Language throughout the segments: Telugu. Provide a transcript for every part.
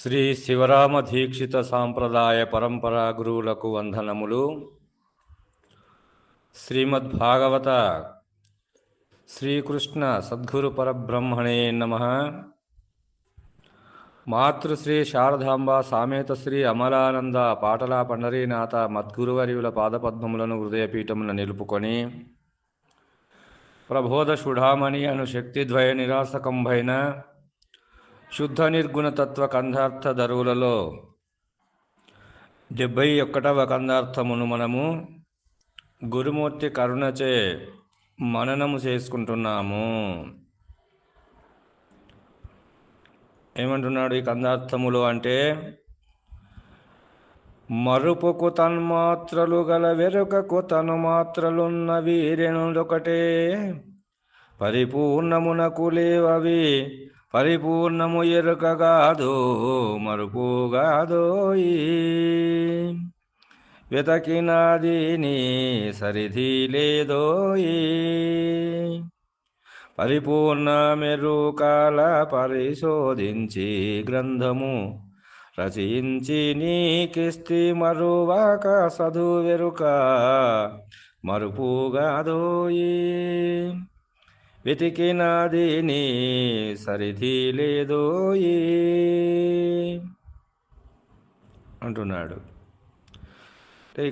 శ్రీ శివరామ దీక్షిత సాంప్రదాయ పరంపరా గురువులకు వందనములు. శ్రీమద్భాగవత శ్రీకృష్ణ సద్గురు పరబ్రహ్మణే నమ. మాతృశ్రీ శారదాంబ సామేత శ్రీ అమలానంద పాటల పండరీనాథ మద్గురువర్యుల పాదపద్మములను హృదయపీఠమున నిలుపుకొని ప్రబోధ షుఢామణి అను శక్తిద్వయ నిరాసకంభైన శుద్ధ నిర్గుణతత్వ కందార్థ ధరువులలో డెబ్బై ఒకటవ కందార్థమును మనము గురుమూర్తి కరుణచే మననము చేసుకుంటున్నాము. ఏమంటున్నాడు ఈ కందార్థములు అంటే మరుపుకు తన్మాత్రలు గల వెరుకకు తను మాత్రలున్న వీరెనుడొకటే పరిపూర్ణమునకు లేవవి పరిపూర్ణము ఎరుకగాదో మరుపుగాదోయి వెతకినాది సరిధి లేదోయి పరిపూర్ణ మెరుకాల పరిశోధించి గ్రంథము రచించి నీకిస్తి మరువాక చదువెరుక మరుపుగాదోయి వెతికినది నీ సరిధి లేదోయే అంటున్నాడు. అంటే ఈ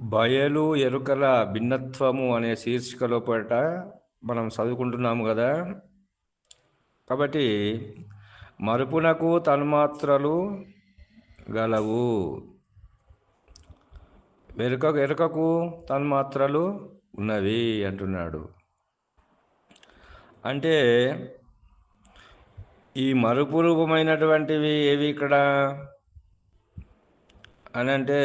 బయలు ఎరుకల భిన్నత్వము అనే శీర్షికలో లోపల మనం చదువుకుంటున్నాము కదా. కాబట్టి మరుపునకు తన్మాత్రలు గలవు. వెనుక ఎరుకకు తన్మాత్రలు ఉన్నవి అంటున్నాడు. అంటే ఈ మరుపు రూపమైనటువంటివి ఏవి ఇక్కడ? అని అంటే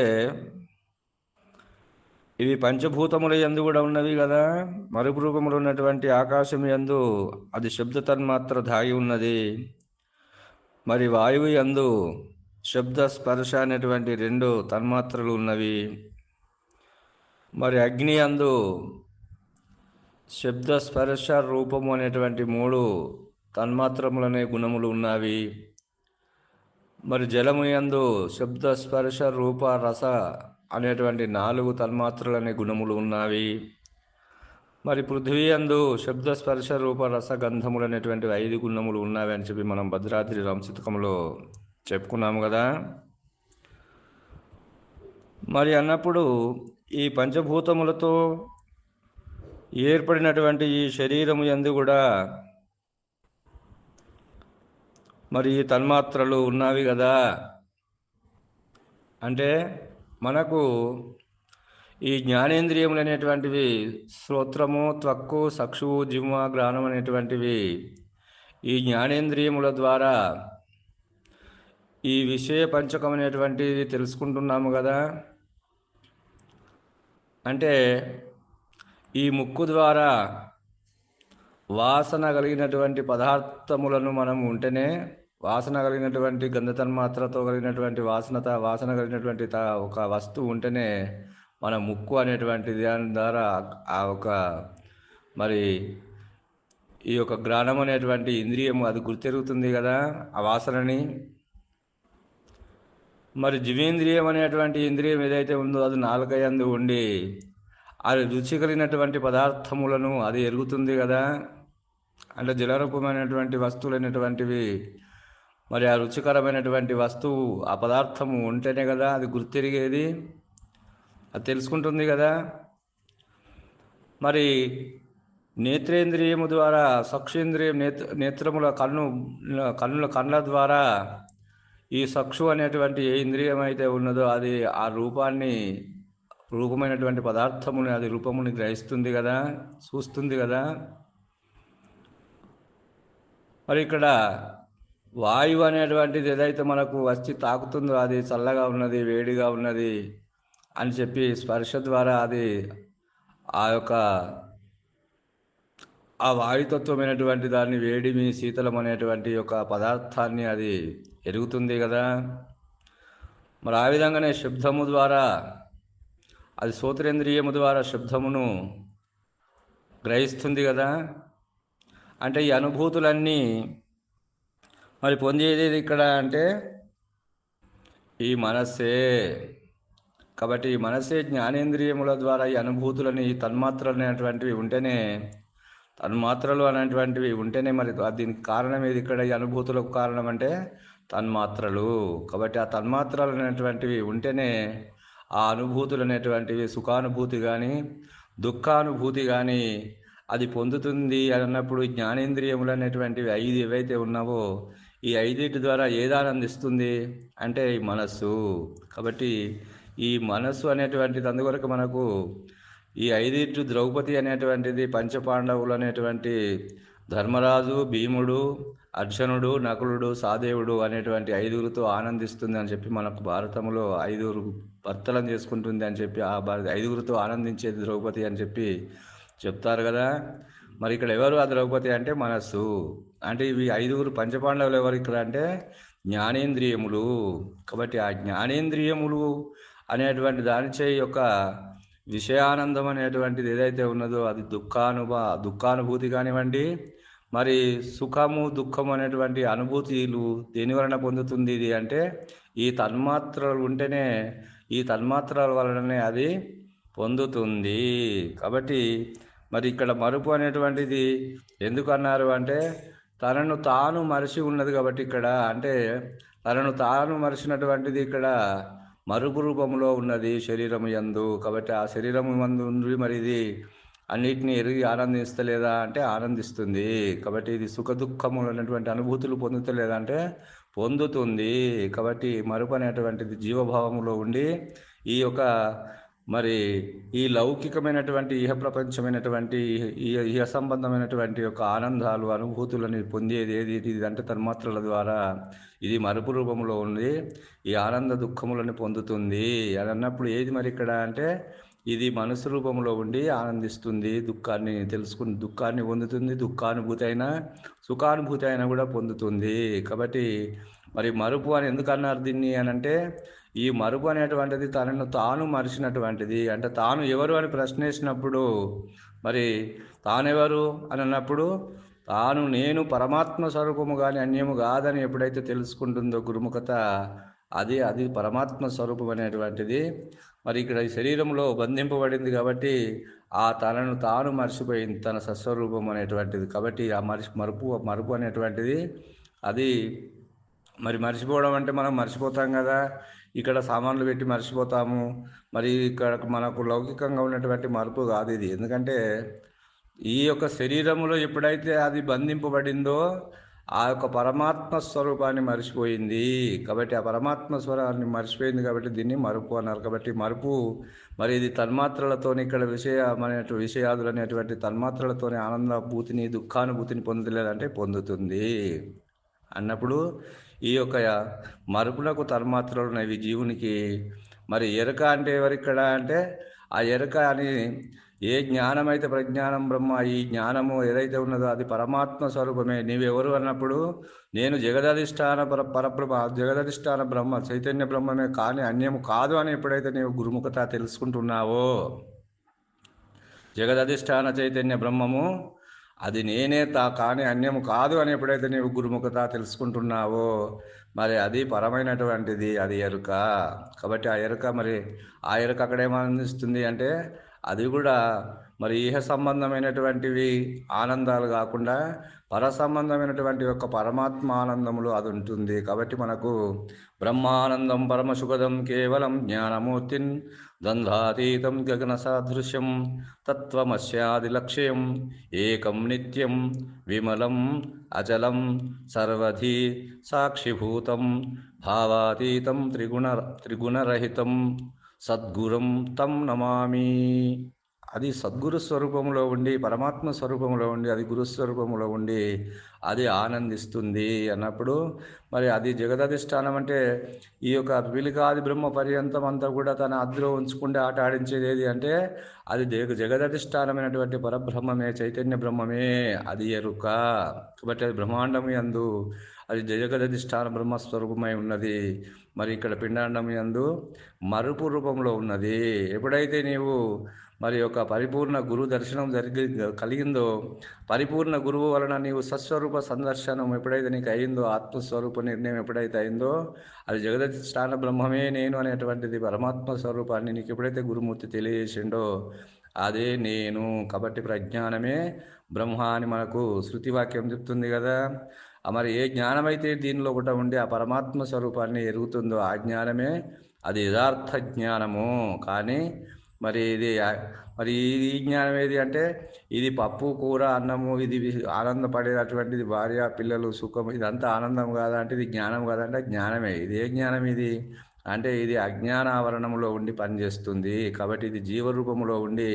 ఇవి పంచభూతముల యందు కూడా ఉన్నవి కదా. మరుపు రూపంలో ఉన్నటువంటి ఆకాశం యందు అది శబ్ద తన్మాత్ర దాగి ఉన్నది. మరి వాయువు యందు శబ్ద స్పర్శ అనేటువంటి రెండు తన్మాత్రలు ఉన్నవి. మరి అగ్ని అందు శబ్ద స్పర్శ రూపము అనేటువంటి మూడు తన్మాత్రములనే గుణములు ఉన్నవి. మరి జలము యందు శబ్ద స్పర్శ రూప రస అనేటువంటి నాలుగు తన్మాత్రలనే గుణములు ఉన్నవి. మరి పృథ్వీ అందు శబ్ద స్పర్శ రూప రస గంధములు అనేటువంటి ఐదు గుణములు ఉన్నవి అని చెప్పి మనం భద్రాద్రి రంశతకంలో చెప్పుకున్నాము కదా. మరి అన్నప్పుడు ఈ పంచభూతములతో ఏర్పడినటువంటి ఈ శరీరము ఎందు కూడా మరి ఈ తన్మాత్రలు ఉన్నవి కదా అంటే మనకు ఈ జ్ఞానేంద్రియములు అనేటువంటివి శ్రోత్రము త్వక్కు సక్షువు జిమ్మ గ్రాణం అనేటువంటివి ఈ జ్ఞానేంద్రియముల ద్వారా ఈ విషయ పంచకం అనేటువంటిది తెలుసుకుంటున్నాము కదా అంటే ఈ ముక్కు ద్వారా వాసన కలిగినటువంటి పదార్థములను మనం ఉంటేనే వాసన కలిగినటువంటి గంధతన్మాత్రతో కలిగినటువంటి వాసనత వాసన కలిగినటువంటి త ఒక వస్తువు ఉంటేనే మన ముక్కు అనేటువంటి దాని ద్వారా ఆ ఒక మరి ఈ యొక్క గ్రాణం అనేటువంటి ఇంద్రియం అది గుర్తెరుగుతుంది కదా ఆ వాసనని. మరి జీవేంద్రియం అనేటువంటి ఇంద్రియం ఏదైతే ఉందో అది నాలుకయందు ఉండి అది రుచి కలిగినటువంటి పదార్థములను అది ఎరుగుతుంది కదా. అంటే జలరూపమైనటువంటి వస్తువులు అనేటువంటివి మరి ఆ రుచికరమైనటువంటి వస్తువు ఆ పదార్థము ఉంటేనే కదా అది గుర్తిరిగేది. అది తెలుసుకుంటుంది కదా. మరి నేత్రేంద్రియము ద్వారా సక్షేంద్రియం నేత్ర నేత్రముల కన్ను కన్నుల కళ్ళ ద్వారా ఈ సక్షు అనేటువంటి ఏ ఇంద్రియం అయితే ఉన్నదో అది ఆ రూపాన్ని రూపమైనటువంటి పదార్థముని అది రూపముని గ్రహిస్తుంది కదా చూస్తుంది కదా. మరి ఇక్కడ వాయువు అనేటువంటిది ఏదైతే మనకు వచ్చి తాకుతుందో అది చల్లగా ఉన్నది వేడిగా ఉన్నది అని చెప్పి స్పర్శ ద్వారా అది ఆ యొక్క ఆ వాయుతత్వమైనటువంటి దాన్ని వేడిమి శీతలం అనేటువంటి యొక్క పదార్థాన్ని అది ఎరుగుతుంది కదా. మరి ఆ విధంగానే శబ్దము ద్వారా అది శ్రోత్రేంద్రియము ద్వారా శబ్దమును గ్రహిస్తుంది కదా. అంటే ఈ అనుభూతులన్నీ మరి పొందేది ఇక్కడ అంటే ఈ మనస్సే. కాబట్టి ఈ మనసే జ్ఞానేంద్రియముల ద్వారా ఈ అనుభూతులని ఈ తన్మాత్రలు అనేటువంటివి ఉంటేనే తన్మాత్రలు అనేటువంటివి ఉంటేనే మరి దీనికి కారణం ఏది ఇక్కడ? ఈ అనుభూతులకు కారణం అంటే తన్మాత్రలు. కాబట్టి ఆ తన్మాత్రలు అనేటువంటివి ఉంటేనే ఆ అనుభూతులు అనేటువంటివి సుఖానుభూతి కానీ దుఃఖానుభూతి కానీ అది పొందుతుంది అన్నప్పుడు జ్ఞానేంద్రియములు అనేటువంటివి ఐదు ఏవైతే ఉన్నావో ఈ ఐదింటి ద్వారా ఏది ఆనందిస్తుంది అంటే ఈ మనస్సు. కాబట్టి ఈ మనస్సు అనేటువంటిది అందువరకు మనకు ఈ ఐదింటి ద్రౌపది అనేటువంటిది పంచపాండవులు అనేటువంటి ధర్మరాజు భీముడు అర్జునుడు నకులుడు సాదేవుడు అనేటువంటి ఐదుగురితో ఆనందిస్తుంది అని చెప్పి మనకు భారతంలో ఐదుగురు భర్తలను చేసుకుంటుంది అని చెప్పి ఆ ఐదుగురితో ఆనందించేది ద్రౌపది అని చెప్పి చెప్తారు కదా. మరి ఇక్కడ ఎవరు ఆ ద్రౌపది అంటే మనస్సు. అంటే ఇవి ఐదుగురు పంచపాండవులు ఎవరు ఇక్కడ అంటే జ్ఞానేంద్రియములు. కాబట్టి ఆ జ్ఞానేంద్రియములు అనేటువంటి దానిచే యొక్క విషయానందం అనేటువంటిది ఏదైతే ఉన్నదో అది దుఃఖానుభ దుఃఖానుభూతి కానివ్వండి మరి సుఖము దుఃఖము అనేటువంటి అనుభూతిలు దేని వలన పొందుతుంది ఇది అంటే ఈ తన్మాత్రలు ఉంటేనే ఈ తన్మాత్రల వలననే అది పొందుతుంది. కాబట్టి మరి ఇక్కడ మరుపు అనేటువంటిది ఎందుకు అన్నారు అంటే తనను తాను మరిచి ఉన్నది కాబట్టి ఇక్కడ అంటే తనను తాను మరిచినటువంటిది ఇక్కడ మరుపు రూపంలో ఉన్నది శరీరం ఎందు కాబట్టి ఆ శరీరం మందు ఉంది మరి ఇది అన్నిటిని ఎరిగి ఆనందిస్తలేదా అంటే ఆనందిస్తుంది. కాబట్టి ఇది సుఖ దుఃఖములు అనుభూతులు పొందుతలేదా అంటే పొందుతుంది. కాబట్టి మరుపు అనేటువంటిది జీవభావంలో ఉండి ఈ యొక్క మరి ఈ లౌకికమైనటువంటి ఇహ ప్రపంచమైనటువంటి ఇహ సంబంధమైనటువంటి యొక్క ఆనందాలు అనుభూతులని పొందేది ఏది? ఇది అంటే తన్మాత్రల ద్వారా ఇది మరుపు రూపంలో ఉంది. ఈ ఆనంద దుఃఖములను పొందుతుంది. అని అన్నప్పుడు ఏది మరి ఇక్కడ అంటే ఇది మనసు రూపంలో ఉండి ఆనందిస్తుంది దుఃఖాన్ని తెలుసుకుని దుఃఖాన్ని పొందుతుంది దుఃఖానుభూతి అయినా సుఖానుభూతి అయినా కూడా పొందుతుంది. కాబట్టి మరి మరుపు అని ఎందుకు అన్నారు దీన్ని అని అంటే ఈ మరుపు అనేటువంటిది తనను తాను మరిచినటువంటిది. అంటే తాను ఎవరు అని ప్రశ్నించినప్పుడు మరి తానెవరు అని అన్నప్పుడు తాను నేను పరమాత్మ స్వరూపము కానీ అన్యము కాదని ఎప్పుడైతే తెలుసుకుంటుందో గురుముఖత అది అది పరమాత్మ స్వరూపం అనేటువంటిది. మరి ఇక్కడ ఈ శరీరంలో బంధింపబడింది కాబట్టి ఆ తనను తాను మర్చిపోయింది తన సస్వరూపం అనేటువంటిది. కాబట్టి ఆ మరిచి మరుపు మరుపు అనేటువంటిది అది మరి మర్చిపోవడం అంటే మనం మర్చిపోతాం కదా. ఇక్కడ సామాన్లు పెట్టి మర్చిపోతాము. మరి ఇక్కడ మనకు లౌకికంగా ఉన్నటువంటి మరుపు కాదు ఇది. ఎందుకంటే ఈ యొక్క శరీరములో ఎప్పుడైతే అది బంధింపబడిందో ఆ యొక్క పరమాత్మ స్వరూపాన్ని మర్చిపోయింది. కాబట్టి ఆ పరమాత్మ స్వరాన్ని మర్చిపోయింది కాబట్టి దీన్ని మరుపు అన్నారు. కాబట్టి మరుపు మరి ఇది తన్మాత్రలతోని ఇక్కడ విషయమైన విషయాదులు అనేటువంటి తన్మాత్రలతోని ఆనందాభూతిని దుఃఖానుభూతిని పొందలేదంటే పొందుతుంది. అన్నప్పుడు ఈ యొక్క మరుపునకు తన్మాత్రలు ఉన్నవి జీవునికి మరి ఎరుక అంటే ఎవరిక్కడ అంటే ఆ ఎరుక అని ఏ జ్ఞానమైతే ప్రజ్ఞానం బ్రహ్మ ఈ జ్ఞానము ఏదైతే ఉన్నదో అది పరమాత్మ స్వరూపమే. నీవెవరు అన్నప్పుడు నేను జగదధిష్టాన పర పరబ్రహ్మ జగదధిష్టాన బ్రహ్మ చైతన్య బ్రహ్మమే కానీ అన్యము కాదు అని ఎప్పుడైతే నీవు గురుముఖత తెలుసుకుంటున్నావో జగదధిష్టాన చైతన్య బ్రహ్మము అది నేనే తా కానీ అన్యము కాదు అని ఎప్పుడైతే నీవు గురుముఖత తెలుసుకుంటున్నావో మరి అది పరమైనటువంటిది అది ఎరుక. కాబట్టి ఆ ఎరుక మరి ఆ ఎరుక అక్కడ ఏమనిస్తుంది అంటే అది కూడా మరి ఈహ సంబంధమైనటువంటివి ఆనందాలు కాకుండా పర సంబంధమైనటువంటి యొక్క పరమాత్మ ఆనందములు అది ఉంటుంది. కాబట్టి మనకు బ్రహ్మానందం పరమసుఖదం కేవలం జ్ఞానమూర్తిన్ ద్వంద్వాతీతం గగన సాదృశ్యం తత్వమస్యాది లక్ష్యం ఏకం నిత్యం విమలం అచలం సర్వధి సాక్షిభూతం భావాతీతం త్రిగుణ త్రిగుణరహితం సద్గురం తం నమామి. అది సద్గురు స్వరూపంలో ఉండి పరమాత్మ స్వరూపంలో ఉండి అది గురుస్వరూపంలో ఉండి అది ఆనందిస్తుంది అన్నప్పుడు మరి అది జగదధిష్టానం అంటే ఈ యొక్క పిలికాది బ్రహ్మ పర్యంతం అంతా కూడా తన అద్దులో ఉంచుకుంటే ఆట ఆడించేది ఏది అంటే అది జగ జగదధిష్టానమైనటువంటి పరబ్రహ్మమే చైతన్య బ్రహ్మమే అది ఎరుక. కాబట్టి అది బ్రహ్మాండం ఎందు అది జగదధిష్టాన బ్రహ్మస్వరూపమై ఉన్నది. మరి ఇక్కడ పిండాండం యందు మరుపు రూపంలో ఉన్నది. ఎప్పుడైతే నీవు మరి యొక్క పరిపూర్ణ గురు దర్శనం జరిగి కలిగిందో పరిపూర్ణ గురువు వలన నీవు సస్వరూప సందర్శనం ఎప్పుడైతే నీకు అయిందో ఆత్మస్వరూప నిర్ణయం ఎప్పుడైతే అయిందో అది జగదధిష్టాన బ్రహ్మమే నేను అనేటువంటిది పరమాత్మ స్వరూపాన్ని నీకు ఎప్పుడైతే గురుమూర్తి తెలియజేసిండో అదే నేను. కాబట్టి ప్రజ్ఞానమే బ్రహ్మ అని మనకు శృతివాక్యం చెప్తుంది కదా. మరి ఏ జ్ఞానమైతే దీనిలో కూడా ఉండి ఆ పరమాత్మ స్వరూపాన్ని ఎరుగుతుందో ఆ జ్ఞానమే అది యథార్థ జ్ఞానము. కానీ మరి ఇది మరి ఈ జ్ఞానం ఏది అంటే ఇది పప్పు కూర అన్నము ఇది ఆనందపడేటటువంటిది భార్య పిల్లలు సుఖం ఇదంతా ఆనందం కాదా అంటే ఇది జ్ఞానం కాదంటే జ్ఞానమే. ఇది ఏ జ్ఞానం ఇది? అంటే ఇది అజ్ఞానావరణంలో ఉండి పనిచేస్తుంది. కాబట్టి ఇది జీవరూపంలో ఉండి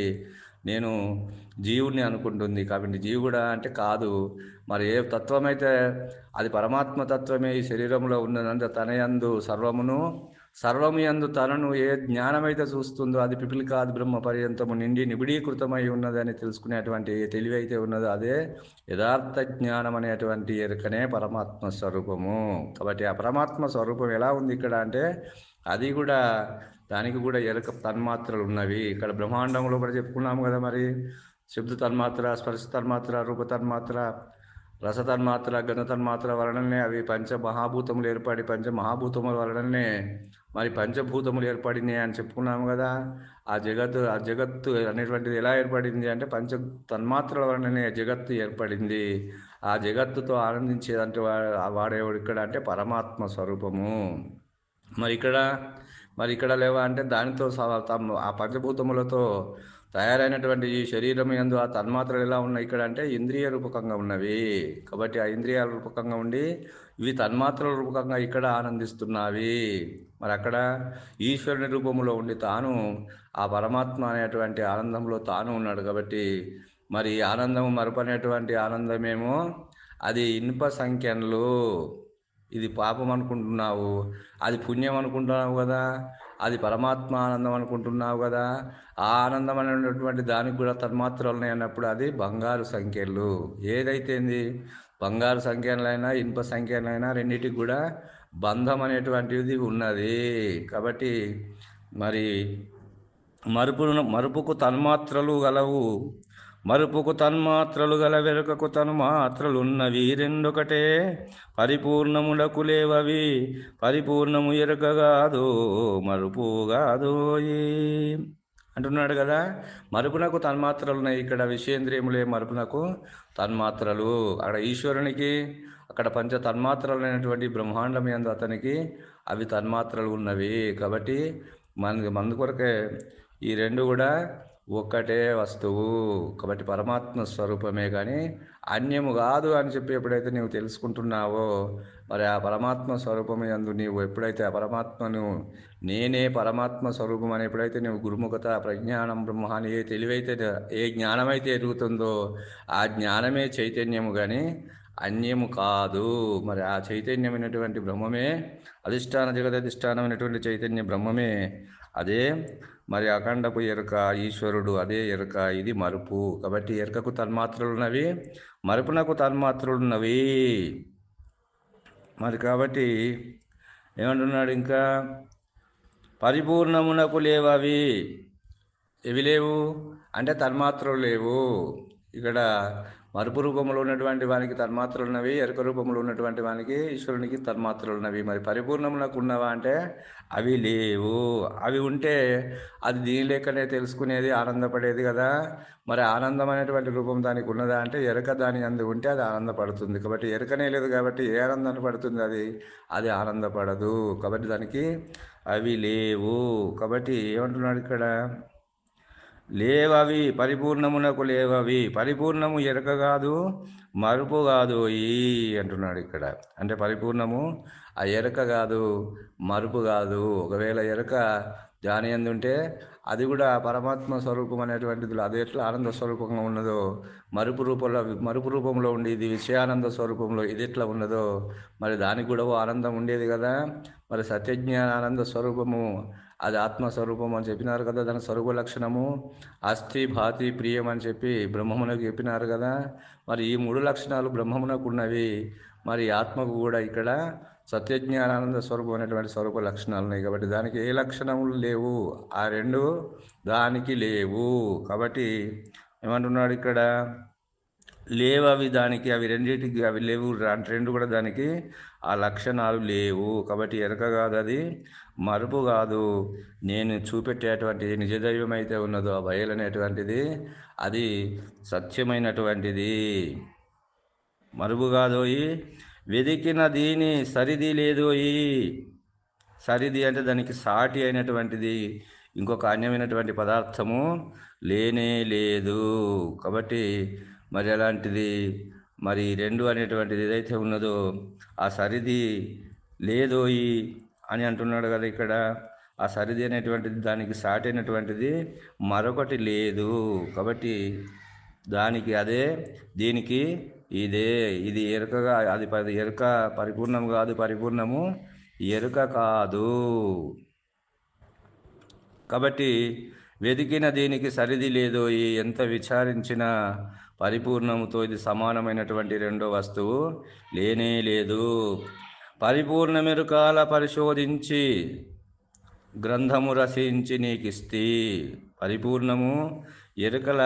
నేను జీవుడిని అనుకుంటుంది. కాబట్టి జీవుడా అంటే కాదు. మరి ఏ తత్వం అయితే అది పరమాత్మ తత్వమే ఈ శరీరంలో ఉన్నదంటే తనయందు సర్వమును సర్వము యందు తనను ఏ జ్ఞానమైతే చూస్తుందో అది పిపిలికాది బ్రహ్మ పర్యంతము నిండి నిబిడీకృతమై ఉన్నదని తెలుసుకునేటువంటి ఏ తెలివి అయితే ఉన్నదో అదే యథార్థ జ్ఞానం అనేటువంటి ఎరుకనే పరమాత్మ స్వరూపము. కాబట్టి ఆ పరమాత్మ స్వరూపం ఎలా ఉంది ఇక్కడ అంటే అది కూడా దానికి కూడా ఎలక తన్మాత్రలు ఉన్నవి. ఇక్కడ బ్రహ్మాండంలో కూడా చెప్పుకున్నాము కదా మరి. శబ్ద తన్మాత్ర స్పర్శ తన్మాత్ర రూప తన్మాత్ర రస తన్మాత్ర గంధ తన్మాత్ర వలననే అవి పంచ మహాభూతములు ఏర్పడి పంచ మహాభూతముల వలననే మరి పంచభూతములు ఏర్పడినాయి అని చెప్పుకున్నాము కదా. ఆ జగత్తు ఆ జగత్తు అనేటువంటిది ఎలా ఏర్పడింది అంటే పంచ తన్మాత్రల వలననే జగత్తు ఏర్పడింది. ఆ జగత్తుతో ఆనందించేదంటే వాడేవాడు ఇక్కడ అంటే పరమాత్మ స్వరూపము. మరి ఇక్కడ మరి ఇక్కడ లేవా అంటే దానితో ఆ పంచభూతములతో తయారైనటువంటి ఈ శరీరం ఎందు ఆ తన్మాత్రలు ఎలా ఉన్నాయి ఇక్కడ అంటే ఇంద్రియ రూపకంగా ఉన్నవి. కాబట్టి ఆ ఇంద్రియాల రూపకంగా ఉండి ఇవి తన్మాత్రల రూపకంగా ఇక్కడ ఆనందిస్తున్నవి. మరి అక్కడ ఈశ్వరుని రూపంలో ఉండి తాను ఆ పరమాత్మ అనేటువంటి ఆనందంలో తాను ఉన్నాడు కాబట్టి మరి ఆనందము మరపనేటువంటి ఆనందమేమో అది ఇనుప సంఖ్యలు ఇది పాపం అనుకుంటున్నావు అది పుణ్యం అనుకుంటున్నావు కదా అది పరమాత్మ ఆనందం అనుకుంటున్నావు కదా ఆ ఆనందం అనేటువంటి దానికి కూడా తన్మాత్రలు ఉన్నాయి అన్నప్పుడు అది బంగారు సంఖ్యలు. ఏదైతేంది బంగారు సంఖ్యలైనా ఇనుప సంఖ్యలైనా రెండింటికి కూడా బంధం అనేటువంటిది ఉన్నది. కాబట్టి మరి మరుపు మరుపుకు తన్మాత్రలు గలవు. మరుపుకు తన్మాత్రలు గల వెనుకకు తన్మాత్రలున్నవి రెండొకటే పరిపూర్ణములకు లేవవి పరిపూర్ణము ఎరకగాదు మరుపు అంటున్నాడు కదా మరుపునకు తన్మాత్రలు ఉన్నాయి. ఇక్కడ విషేంద్రియములే మరుపునకు తన్మాత్రలు. అక్కడ ఈశ్వరునికి అక్కడ పంచ తన్మాత్రలు అయినటువంటి బ్రహ్మాండం ఎందు అతనికి అవి తన్మాత్రలు ఉన్నవి. కాబట్టి మన మందు కొరకే ఈ రెండు కూడా ఒక్కటే వస్తువు. కాబట్టి పరమాత్మ స్వరూపమే కానీ అన్యము కాదు అని చెప్పి ఎప్పుడైతే నీవు తెలుసుకుంటున్నావో మరి ఆ పరమాత్మ స్వరూపం అందు నీవు ఎప్పుడైతే ఆ పరమాత్మను నేనే పరమాత్మ స్వరూపం అని ఎప్పుడైతే నీవు గురుముఖత ప్రజ్ఞానం బ్రహ్మ అని ఏ తెలివైతే ఏ జ్ఞానమైతే ఎదుగుతుందో ఆ జ్ఞానమే చైతన్యము కానీ అన్యము కాదు. మరి ఆ చైతన్యమైనటువంటి బ్రహ్మమే అధిష్టాన జగదధిష్టానమైనటువంటి చైతన్య బ్రహ్మమే. అదే మరి అఖండపు ఎరుక ఈశ్వరుడు అదే ఎరుక ఇది మరుపు. కాబట్టి ఎరుకకు తన్మాత్రలు ఉన్నవి మరుపునకు తన్మాత్రలు ఉన్నవి మరి కాబట్టి ఏమంటున్నాడు ఇంకా? పరిపూర్ణమునకు లేవవి. ఇవి లేవు? అంటే తన్మాత్రలు లేవు. ఇక్కడ మరుపు రూపంలో ఉన్నటువంటి వానికి తన్మాత్రలు ఉన్నవి ఎరుక రూపంలో ఉన్నటువంటి వానికి ఈశ్వరునికి తన్మాత్రలు ఉన్నవి మరి పరిపూర్ణమునకు ఉన్నవా అంటే అవి లేవు. అవి ఉంటే అది దీని లెక్కనే తెలుసుకునేది ఆనందపడేది కదా. మరి ఆనందం అనేటువంటి రూపం దానికి ఉన్నదా అంటే ఎరక దాని అందు ఉంటే అది ఆనందపడుతుంది. కాబట్టి ఎరకనే లేదు కాబట్టి ఏ ఆనందాన్ని పడుతుంది అది? అది ఆనందపడదు. కాబట్టి దానికి అవి లేవు. కాబట్టి ఏమంటున్నాడు ఇక్కడ? లేవవి పరిపూర్ణమునకు లేవవి. పరిపూర్ణము ఎరక కాదు మరుపు కాదు ఈ అంటున్నాడు ఇక్కడ. అంటే పరిపూర్ణము ఆ ఎరక కాదు మరుపు కాదు. ఒకవేళ ఎరక దాని ఎందుంటే అది కూడా పరమాత్మ స్వరూపం అనేటువంటిది అది ఎట్లా ఆనంద స్వరూపంగా ఉన్నదో మరుపు రూపంలో మరుపు రూపంలో ఉండి ఇది విషయానంద స్వరూపంలో ఇది ఎట్లా ఉన్నదో మరి దానికి కూడా ఆనందం ఉండేది కదా. మరి సత్యజ్ఞానానంద స్వరూపము అది ఆత్మస్వరూపం అని చెప్పినారు కదా దాని స్వరూప లక్షణము. అస్థి భాతి ప్రియం అని చెప్పి బ్రహ్మమునకు చెప్పినారు కదా. మరి ఈ మూడు లక్షణాలు బ్రహ్మమునకు ఉన్నవి. మరి ఆత్మకు కూడా ఇక్కడ సత్యజ్ఞానానంద స్వరూపం అనేటువంటి స్వరూప లక్షణాలు ఉన్నాయి కాబట్టి దానికి ఏ లక్షణములు లేవు. ఆ రెండు దానికి లేవు. కాబట్టి ఏమంటున్నాడు ఇక్కడ? లేవు అవి దానికి అవి రెండింటికి అవి లేవు. రెండు కూడా దానికి ఆ లక్షణాలు లేవు. కాబట్టి ఎరక కాదు అది. మరుపు కాదు. నేను చూపెట్టేటువంటి నిజదైవం అయితే ఉన్నదో ఆ బయలు అనేటువంటిది అది సత్యమైనటువంటిది. మరుపు కాదోయి వెదికిన దీని సరిది లేదోయి సరిది అంటే దానికి సాటి అయినటువంటిది ఇంకొక అన్యమైనటువంటి పదార్థము లేనే లేదు. కాబట్టి మరి అలాంటిది మరి రెండు అనేటువంటిది ఏదైతే ఉన్నదో ఆ సరిది లేదోయి అని అంటున్నాడు కదా ఇక్కడ. ఆ సరిది అనేటువంటిది దానికి సాటి అయినటువంటిది మరొకటి లేదు. కాబట్టి దానికి అదే దీనికి ఇదే ఇది ఎరుకగా అది ఎరుక పరిపూర్ణం కాదు పరిపూర్ణము ఎరుక కాదు. కాబట్టి వెతికిన దీనికి సరిది లేదో ఈ ఎంత విచారించిన పరిపూర్ణముతో ఇది సమానమైనటువంటి రెండో వస్తువు లేనే లేదు. పరిపూర్ణ మెరుకాల పరిశోధించి గ్రంథము రచించి నీకిస్తి. పరిపూర్ణము ఎరుకల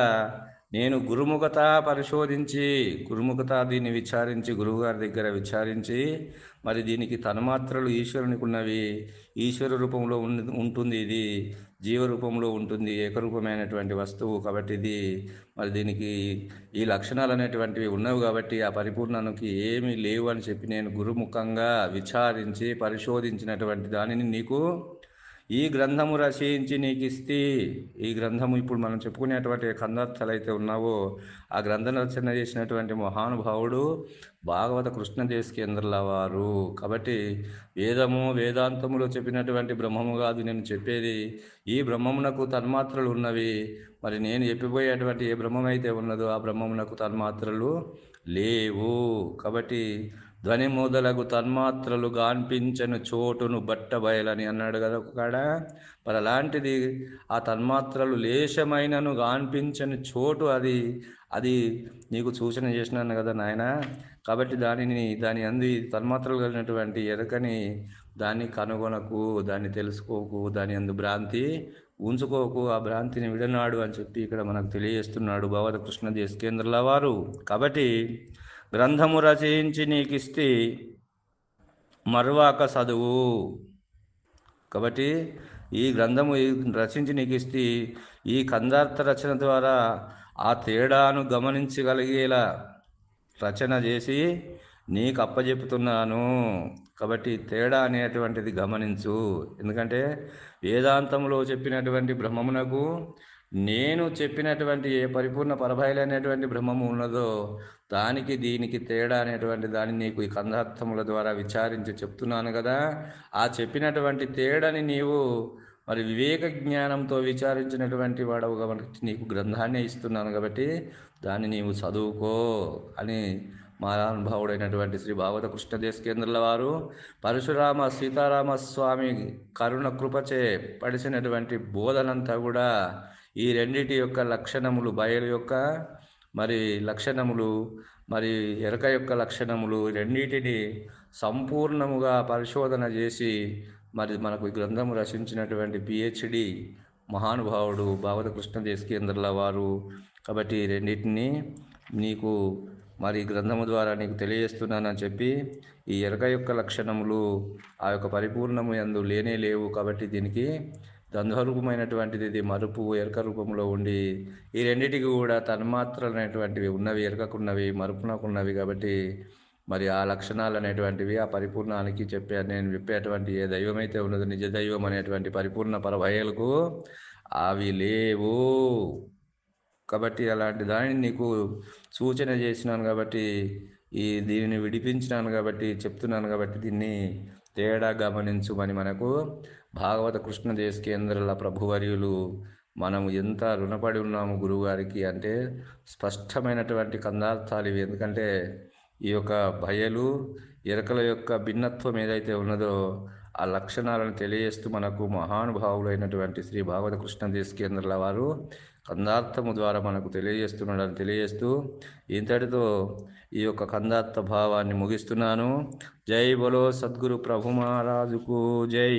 నేను గురుముఖత పరిశోధించి గురుముఖత దీన్ని విచారించి గురువుగారి దగ్గర విచారించి మరి దీనికి తన్మాత్రలు ఈశ్వరునికి ఉన్నవి ఈశ్వర రూపంలో ఉంటుంది ఇది. జీవ రూపంలో ఉంటుంది ఏకరూపమైనటువంటి వస్తువు కాబట్టి ఇది మరి దీనికి ఈ లక్షణాలు అనేటువంటివి ఉన్నవి కాబట్టి ఆ పరిపూర్ణానికి ఏమీ లేవు అని చెప్పి నేను గురుముఖంగా విచారించి పరిశోధించినటువంటి దానిని నీకు ఈ గ్రంథము రచయించి నీకు ఇస్తే ఈ గ్రంథము ఇప్పుడు మనం చెప్పుకునేటువంటి కందార్థాలు అయితే ఉన్నావో ఆ గ్రంథం రచన చేసినటువంటి మహానుభావుడు భాగవత కృష్ణదేశకేంద్రుల వారు. కాబట్టి వేదము వేదాంతములో చెప్పినటువంటి బ్రహ్మము కాదు నేను చెప్పేది. ఈ బ్రహ్మమునకు తన్మాత్రలు ఉన్నవి. మరి నేను చెప్పిపోయేటువంటి ఏ బ్రహ్మమైతే ఉన్నదో ఆ బ్రహ్మమునకు తన్మాత్రలు లేవు. కాబట్టి ధ్వని మొదలగు తన్మాత్రలు గాన్పించని చోటును బట్ట బయలని అన్నాడు కదా ఒకడ మరి అలాంటిది ఆ తన్మాత్రలు లేశమైనను గాన్పించని చోటు అది అది నీకు సూచన చేసినాను కదా నాయన. కాబట్టి దానిని దాని అంది తన్మాత్రలు కలిగినటువంటి ఎరకని దాన్ని కనుగొనకు దాన్ని తెలుసుకోకు దాని అందు భ్రాంతి ఉంచుకోకు ఆ భ్రాంతిని విడనాడు అని చెప్పి ఇక్కడ మనకు తెలియజేస్తున్నాడు భగవత కృష్ణ దేశకేంద్రుల వారు. కాబట్టి గ్రంథము రచయించి నీకిస్తే మరువాక చదువు. కాబట్టి ఈ గ్రంథము రచించి నీకు ఇస్తే ఈ కందార్థ రచన ద్వారా ఆ తేడాను గమనించగలిగేలా రచన చేసి నీకు అప్పచెపుతున్నాను కాబట్టి తేడా అనేటువంటిది గమనించు. ఎందుకంటే వేదాంతంలో చెప్పినటువంటి బ్రహ్మమునకు నేను చెప్పినటువంటి ఏ పరిపూర్ణ పరభాయిలు అనేటువంటి బ్రహ్మము ఉన్నదో దానికి దీనికి తేడా అనేటువంటి దాన్ని నీకు ఈ కందార్థముల ద్వారా విచారించి చెప్తున్నాను కదా. ఆ చెప్పినటువంటి తేడాని నీవు మరి వివేక జ్ఞానంతో విచారించినటువంటి వాడవు కాబట్టి నీకు గ్రంథాన్ని ఇస్తున్నాను కాబట్టి దాన్ని నీవు చదువుకో అని మహానుభావుడైనటువంటి శ్రీ భాగవత కృష్ణదేశకేంద్రుల వారు పరశురామ సీతారామ స్వామి కరుణ కృపచే పడిసినటువంటి బోధనంతా కూడా ఈ రెండిటి యొక్క లక్షణములు బయలు యొక్క మరి లక్షణములు మరి ఎరక యొక్క లక్షణములు రెండింటిని సంపూర్ణముగా పరిశోధన చేసి మరి మనకు ఈ గ్రంథము రచించినటువంటి పిహెచ్డి మహానుభావుడు భాగవత కృష్ణ దేశకేంద్రుల వారు. కాబట్టి రెండింటిని నీకు మరి గ్రంథము ద్వారా నీకు తెలియజేస్తున్నానని చెప్పి ఈ ఎరక యొక్క లక్షణములు ఆ యొక్క పరిపూర్ణము ఎందు లేనే లేవు కాబట్టి దీనికి ద్వంద్వరూపమైనటువంటిది ఇది మరుపు ఎరుక రూపంలో ఉండి ఈ రెండింటికి కూడా తన్మాత్రలు అనేటువంటివి ఉన్నవి ఎరకకున్నవి మరుపునకున్నవి కాబట్టి మరి ఆ లక్షణాలు అనేటువంటివి ఆ పరిపూర్ణానికి చెప్పే నేను చెప్పేటువంటి ఏ దైవమైతే ఉన్నదో నిజ దైవం అనేటువంటి పరిపూర్ణ పరభయలకు అవి లేవు. కాబట్టి అలాంటి దానిని నీకు సూచన చేసినాను కాబట్టి ఈ దీనిని విడిపించినాను కాబట్టి చెప్తున్నాను కాబట్టి దీన్ని తేడా గమనించుమని మనకు భాగవత కృష్ణ దేశకేంద్రుల ప్రభువర్యులు మనము ఎంత రుణపడి ఉన్నాము గురువుగారికి అంటే స్పష్టమైనటువంటి కందార్థాలు ఇవి. ఎందుకంటే ఈ యొక్క భయలు ఎరకల యొక్క భిన్నత్వం ఏదైతే ఉన్నదో ఆ లక్షణాలను తెలియజేస్తూ మనకు మహానుభావులైనటువంటి శ్రీ భాగవత కృష్ణ దేశకేంద్రుల వారు కందార్థము ద్వారా మనకు తెలియజేస్తున్నాడని తెలియజేస్తూ ఇంతటితో ఈ యొక్క కందార్థ భావాన్ని ముగిస్తున్నాను. జై బలో సద్గురు ప్రభు మహారాజుకు జై.